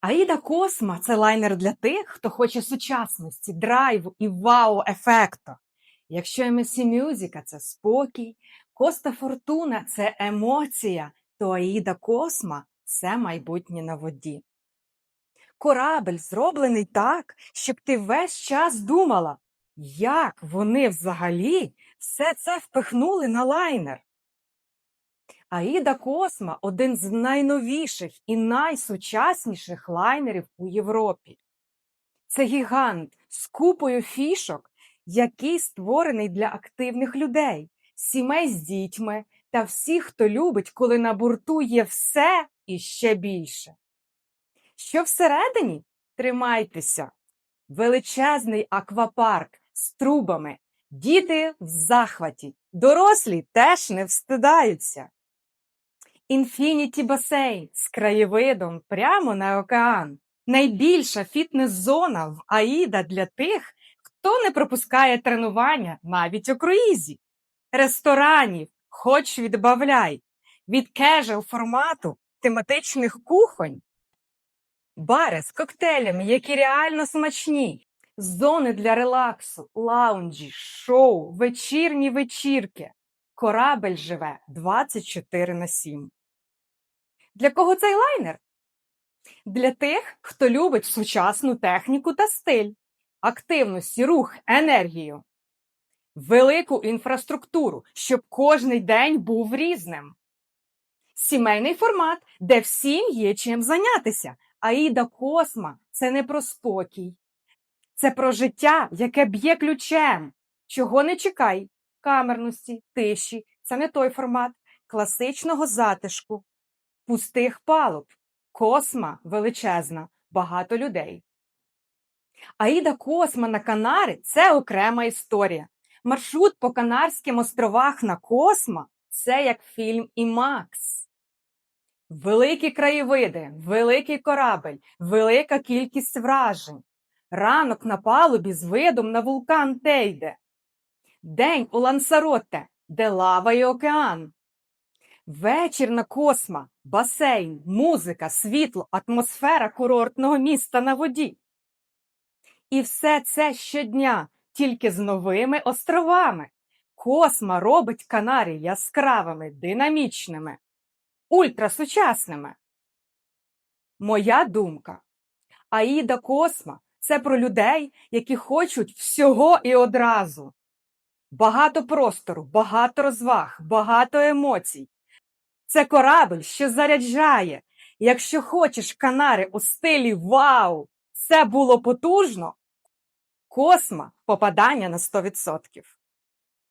Аїда Косма це лайнер для тих, хто хоче сучасності, драйву і вау-ефекту. Якщо MSC Music – це спокій, Коста Фортуна це емоція, то Аїда Косма це майбутнє на воді. Корабель зроблений так, щоб ти весь час думала, як вони взагалі все це впихнули на лайнер. Аїда Косма один з найновіших і найсучасніших лайнерів у Європі. Це гігант з купою фішок, який створений для активних людей, сімей з дітьми та всіх, хто любить, коли на борту є все і ще більше. Що всередині? Тримайтеся. Величезний аквапарк з трубами. Діти в захваті, дорослі теж не встидаються. Інфініті басейн з краєвидом прямо на океан. Найбільша фітнес-зона в Аїда для тих, хто не пропускає тренування навіть у круїзі. Ресторанів, хоч відбавляй, від кежел формату тематичних кухонь, бари з коктейлями, які реально смачні, зони для релаксу, лаунджі, шоу, вечірні вечірки. Корабель живе 24 на 7. Для кого цей лайнер? Для тих, хто любить сучасну техніку та стиль, активності, рух, енергію, велику інфраструктуру, щоб кожний день був різним. Сімейний формат, де всім є чим зайнятися. Аїда Косма це не про спокій, це про життя, яке б'є ключем. Чого не чекай, камерності, тиші це не той формат класичного затишку, пустих палуб, косма величезна, багато людей. Аїда Косма на Канари це окрема історія. Маршрут по Канарським островах на Косма це як фільм ІМАКС. Великі краєвиди, великий корабель, велика кількість вражень. Ранок на палубі з видом на вулкан Тейде. День у Лансароте, де лава і океан. Вечір на Косма, басейн, музика, світло, атмосфера курортного міста на воді. І все це щодня, тільки з новими островами. Косма робить Канарі яскравими, динамічними, ультрасучасними. Моя думка. Аїда Косма це про людей, які хочуть всього і одразу. Багато простору, багато розваг, багато емоцій. Це корабель, що заряджає. Якщо хочеш канари у стилі Вау! Це було потужно. Косма попадання на 100%.